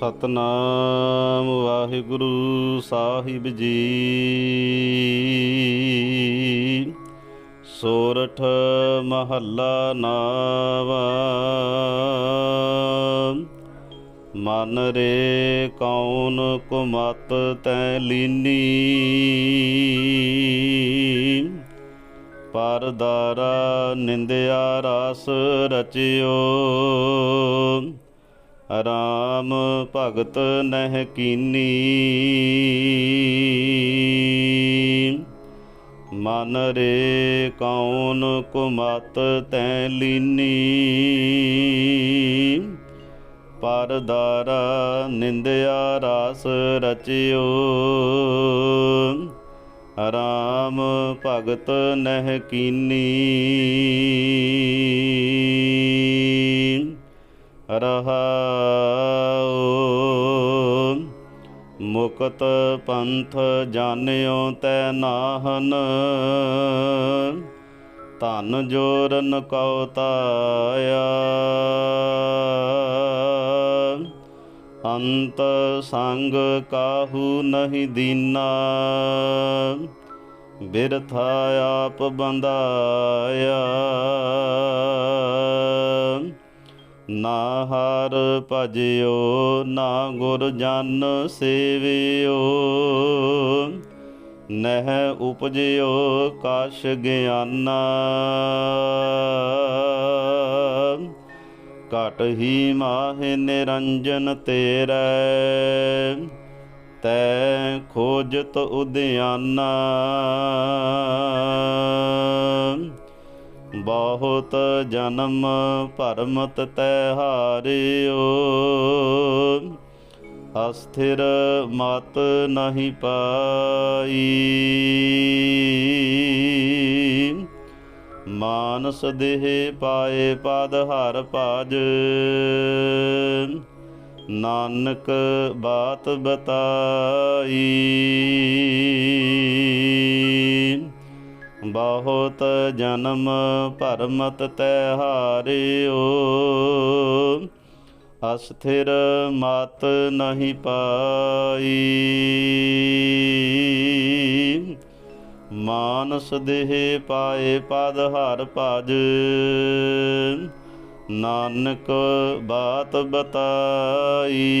ਸਤਨਾਮ ਵਾਹਿਗੁਰੂ ਸਾਹਿਬ ਜੀ। ਸੋਰਠ ਮਹੱਲਾ ਨਾਵਾ। ਮਨ ਰੇ ਕੌਣ ਕੁਮਤ ਤੈ ਲੀਨੀ। ਪਰਦਾਰਾ ਨਿੰਦਿਆ ਰਸ ਰਚਿਓ। ਭਗਤ ਨਹਿ ਕੀਨੀ। ਮਨ ਰੇ ਕੌਣ ਕੁਮਤ ਤੈ ਲੀਨੀ। ਪਰਦਾਰਾ ਨਿੰਦਿਆ ਰਸ ਰਚਿਓ। ਰਾਮ ਭਗਤ ਨਹਿ ਕੀਨੀ। ਰਹਾਉ ਮੁਕਤ ਪੰਥ ਜਾਣਿਓ ਤੈ ਨਾਹਨ। ਧਨ ਜੋਰਨ ਕਉ ਤਾਇਆ। ਅੰਤ ਸੰਗ ਕਾਹੂ ਨਹੀਂ ਦੀਨਾ। ਬਿਰਥਾ ਆਪ ਬੰਦਾਇਆ ਨਾ ਹਰ ਭਜਿਓ, ਨਾ ਗੁਰ ਜਨ ਸੇਵਿਓ। ਨਹਿ ਉਪਜਿਓ ਕਛ ਗਿਆਨਾ। ਘਟ ਹੀ ਮਾਹਿ ਨਿਰੰਜਨ ਤੇਰੇ, ਤੈ ਖੋਜਤ ਉਦਿਆਨਾ। ਬਹੁਤ ਜਨਮ ਭਰਮਤ ਤੈ ਹਾਰਿਓ। ਅਸਥਿਰ ਮਤ ਨਹੀਂ ਪਾਈ। ਮਾਨਸ ਦੇਹ ਪਾਏ ਪਦ ਹਰ ਭਜ। ਨਾਨਕ ਬਾਤ ਬਤਾਈ। ਬਹੁਤ ਜਨਮ ਭਰਮਤ ਤੈ ਹਾਰਿਓ। ਅਸਥਿਰ ਮਤ ਨਹੀਂ ਪਾਈ। ਮਾਨਸ ਦੇਹ ਪਾਏ ਪਦ ਹਰ ਭਜ। ਨਾਨਕ ਬਾਤ ਬਤਾਈ।